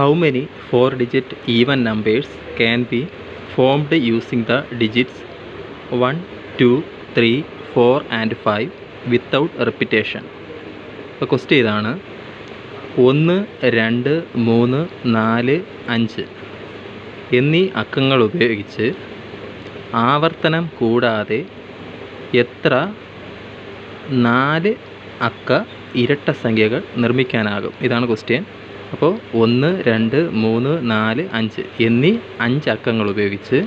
How many four digit even numbers can be formed using the digits 1, 2, 3, 4 and 5 without repetition? അപ്പോൾ question ഇതാണ്. ഒന്ന് രണ്ട് മൂന്ന് നാല് അഞ്ച് എന്നീ അക്കങ്ങൾ ഉപയോഗിച്ച് ആവർത്തനം കൂടാതെ എത്ര നാല് അക്ക ഇരട്ട സംഖ്യകൾ നിർമ്മിക്കാനാകും? ഇതാണ് ക്വസ്റ്റ്യൻ അപ്പോൾ ഒന്ന് രണ്ട് മൂന്ന് നാല് അഞ്ച് എന്നീ അഞ്ച് അക്കങ്ങൾ ഉപയോഗിച്ച്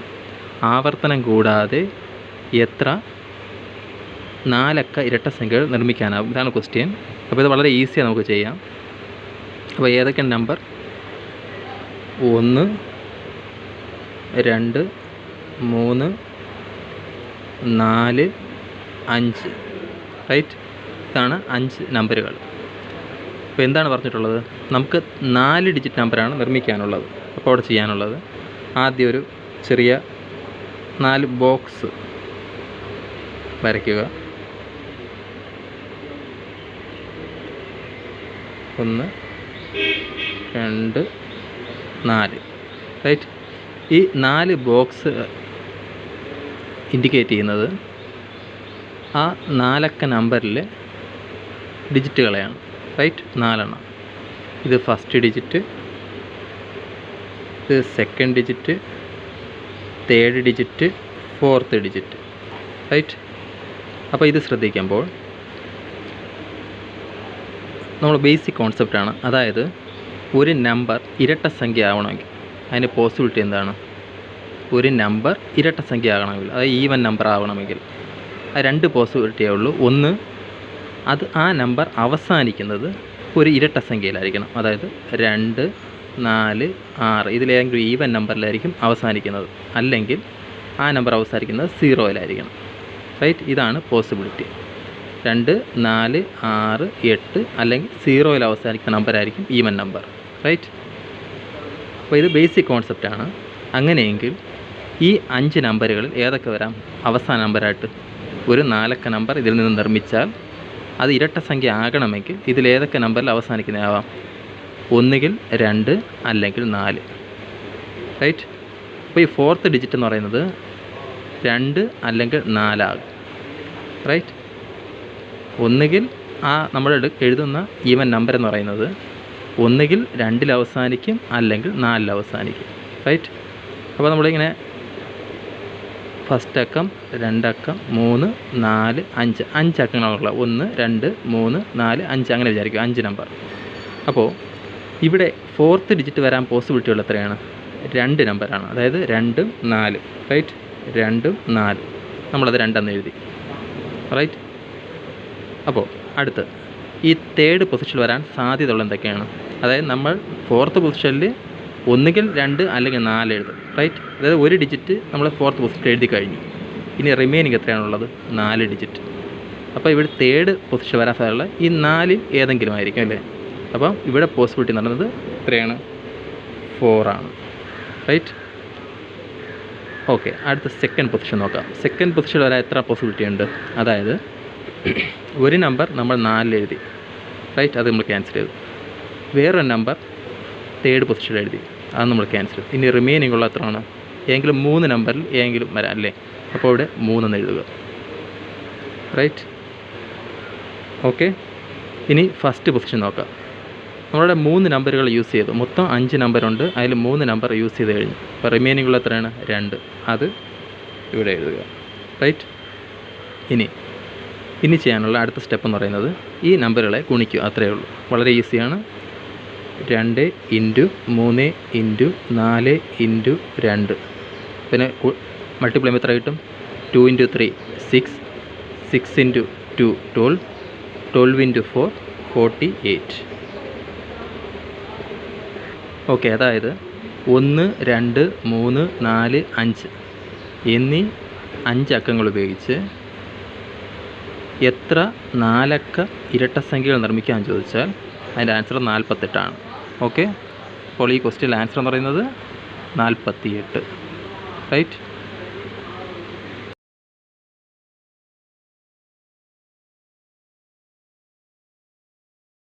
ആവർത്തനം കൂടാതെ എത്ര? നാലക്ക ഇരട്ട സംഖ്യകൾ നിർമ്മിക്കാനാവും. ഇതാണ് ക്വസ്റ്റ്യൻ അപ്പോൾ ഇത് വളരെ ഈസിയാണ് നമുക്ക് ചെയ്യാം. അപ്പോൾ ഏതൊക്കെ നമ്പർ ഒന്ന് രണ്ട് മൂന്ന് നാല് അഞ്ച്. റൈറ്റ് ഇതാണ് അഞ്ച് നമ്പറുകൾ അപ്പോൾ എന്താണ് പറഞ്ഞിട്ടുള്ളത്? നമുക്ക് നാല് ഡിജിറ്റ് നമ്പറാണ് നിർമ്മിക്കാനുള്ളത്. അപ്പോൾ അവിടെ ചെയ്യാനുള്ളത്. ആദ്യം ഒരു ചെറിയ നാല് ബോക്സ് വരയ്ക്കുക. ഒന്ന് രണ്ട് നാല്. റൈറ്റ്. ഈ നാല് ബോക്സ് ഇൻഡിക്കേറ്റ് ചെയ്യുന്നത് ആ നാലക്ക നമ്പറിലെ ഡിജിറ്റുകളെയാണ്. റൈറ്റ് നാലെണ്ണം. ഇത് ഫസ്റ്റ് ഡിജിറ്റ് ഇത് second digit third digit fourth digit. Right അപ്പോൾ ഇത് ശ്രദ്ധിക്കുമ്പോൾ നമ്മൾ ബേസിക് കോൺസെപ്റ്റാണ് അതായത് ഒരു നമ്പർ ഇരട്ട സംഖ്യ ആവണമെങ്കിൽ. അതിന് പോസിബിലിറ്റി എന്താണ്? ഒരു നമ്പർ ഇരട്ട സംഖ്യ ആകണമെങ്കിൽ. അതായത് ഈവൻ നമ്പർ ആവണമെങ്കിൽ. ആ രണ്ട് പോസിബിലിറ്റിയേ ഉള്ളൂ. ഒന്ന് അത് ആ നമ്പർ അവസാനിക്കുന്നത് ഒരു ഇരട്ട സംഖ്യയിലായിരിക്കണം. അതായത് രണ്ട് നാല് ആറ്. ഇതിലേതെങ്കിലും ഈവൻ നമ്പറിലായിരിക്കും അവസാനിക്കുന്നത്. അല്ലെങ്കിൽ ആ നമ്പർ അവസാനിക്കുന്നത് സീറോയിലായിരിക്കണം. റൈറ്റ് ഇതാണ് പോസിബിലിറ്റി രണ്ട് നാല് ആറ് എട്ട് അല്ലെങ്കിൽ സീറോയിൽ അവസാനിക്കുന്ന നമ്പറായിരിക്കും ഈവൻ നമ്പർ റൈറ്റ് അപ്പോൾ ഇത് ബേസിക് കോൺസെപ്റ്റാണ് അങ്ങനെയെങ്കിൽ ഈ അഞ്ച് നമ്പറുകളിൽ ഏതൊക്കെ വരാം? അവസാന നമ്പറായിട്ട് ഒരു നാലക്ക നമ്പർ ഇതിൽ നിന്ന് നിർമ്മിച്ചാൽ അത് ഇരട്ട സംഖ്യ ആകണമെങ്കിൽ ഇതിലേതൊക്കെ നമ്പറിൽ അവസാനിക്കുന്നതാവാം? ഒന്നുകിൽ രണ്ട് അല്ലെങ്കിൽ നാല്. റൈറ്റ് അപ്പോൾ ഈ ഫോർത്ത് ഡിജിറ്റ് എന്ന് പറയുന്നത് രണ്ട് അല്ലെങ്കിൽ നാലാകും. റൈറ്റ് ഒന്നുകിൽ ആ നമ്മൾ എഴുതുന്ന ഈവൻ നമ്പർ എന്ന് പറയുന്നത് ഒന്നുകിൽ രണ്ടിൽ അവസാനിക്കും അല്ലെങ്കിൽ നാലിൽ അവസാനിക്കും. റൈറ്റ് അപ്പോൾ നമ്മളിങ്ങനെ ഫസ്റ്റ് അക്കം രണ്ടക്കം മൂന്ന് നാല് അഞ്ച്. അഞ്ച് അക്കങ്ങളാണുള്ളത്. ഒന്ന് രണ്ട് മൂന്ന് നാല് അഞ്ച്. അങ്ങനെ വിചാരിക്കും. അഞ്ച് നമ്പർ അപ്പോൾ ഇവിടെ ഫോർത്ത് ഡിജിറ്റ് വരാൻ പോസിബിലിറ്റി ഉള്ള എത്രയാണ്? രണ്ട് നമ്പറാണ് അതായത് രണ്ടും നാല്. റൈറ്റ് രണ്ടും നാല്. നമ്മളത് രണ്ടെന്ന് എഴുതി. റൈറ്റ് അപ്പോൾ അടുത്ത്. ഈ തേർഡ് പൊസിഷനിൽ വരാൻ സാധ്യതയുള്ള എന്തൊക്കെയാണ്? അതായത് നമ്മൾ ഫോർത്ത് പൊസിഷനിൽ ഒന്നുകിൽ രണ്ട് അല്ലെങ്കിൽ നാല് എഴുതും. റൈറ്റ് അതായത് ഒരു ഡിജിറ്റ് നമ്മൾ ഫോർത്ത് പൊസിഷൻ എഴുതി കഴിഞ്ഞു. ഇനി റിമൈനിങ് എത്രയാണുള്ളത്? നാല് ഡിജിറ്റ് അപ്പോൾ ഇവിടെ തേർഡ് പൊസിഷൻ വരാൻ സാധ്യതയുള്ള ഈ നാലിൽ ഏതെങ്കിലും ആയിരിക്കും അല്ലേ? അപ്പം ഇവിടെ പോസിബിലിറ്റി നടന്നത് എത്രയാണ്? ഫോറാണ് റൈറ്റ് ഓക്കെ അടുത്ത സെക്കൻഡ് പൊസിഷൻ നോക്കാം. സെക്കൻഡ് പൊസിഷൻ വരാൻ എത്ര പോസിബിലിറ്റി ഉണ്ട്? അതായത് ഒരു നമ്പർ നമ്മൾ നാലിൽ എഴുതി. റൈറ്റ് അത് നമ്മൾ ക്യാൻസൽ ചെയ്തു. വേറൊരു നമ്പർ തേർഡ് പൊസിഷൻ എഴുതി. അത് നമ്മൾ ക്യാൻസൽ ഇനി റിമൈനിങ് ഉള്ള എത്രയാണ് ഏതെങ്കിലും മൂന്ന് നമ്പറിൽ ഏതെങ്കിലും വരാം അല്ലേ? അപ്പോൾ ഇവിടെ മൂന്നെന്ന് എഴുതുക. റൈറ്റ് ഓക്കെ ഇനി ഫസ്റ്റ് പൊസിഷൻ നോക്കാം. നമ്മളുടെ മൂന്ന് നമ്പറുകൾ യൂസ് ചെയ്തു. മൊത്തം അഞ്ച് നമ്പറുണ്ട് അതിൽ മൂന്ന് നമ്പർ യൂസ് ചെയ്ത് കഴിഞ്ഞു. അപ്പോൾ റിമൈനിങ് ഉള്ള എത്രയാണ്? രണ്ട്. അത് ഇവിടെ എഴുതുക. റൈറ്റ് ഇനി ഇനി ചെയ്യാനുള്ള അടുത്ത സ്റ്റെപ്പ് എന്ന് പറയുന്നത് ഈ നമ്പറുകളെ ഗുണിക്കുക. അത്രയേ ഉള്ളൂ. വളരെ ഈസിയാണ് രണ്ട് ഇന്റു മൂന്ന് ഇന്റു നാല് ഇന്റു രണ്ട്. പിന്നെ മൾട്ടിപ്ലൈ എത്ര കിട്ടും? Two into three six six into two twelve twelve into four forty eight okay അതായത് ഒന്ന് രണ്ട് മൂന്ന് നാല് അഞ്ച്. എന്നീ അഞ്ച് അക്കങ്ങൾ ഉപയോഗിച്ച് എത്ര നാലക്ക ഇരട്ട സംഖ്യകൾ നിർമ്മിക്കാൻ ചോദിച്ചാൽ അതിന്റെ ആൻസർ നാൽപ്പത്തെട്ടാണ്. ഓക്കെ? അപ്പോൾ ഈ ക്വസ്റ്റ്യൻ ആൻസർ എന്ന് പറയുന്നത് നാൽപ്പത്തിയെട്ട്. റൈറ്റ്?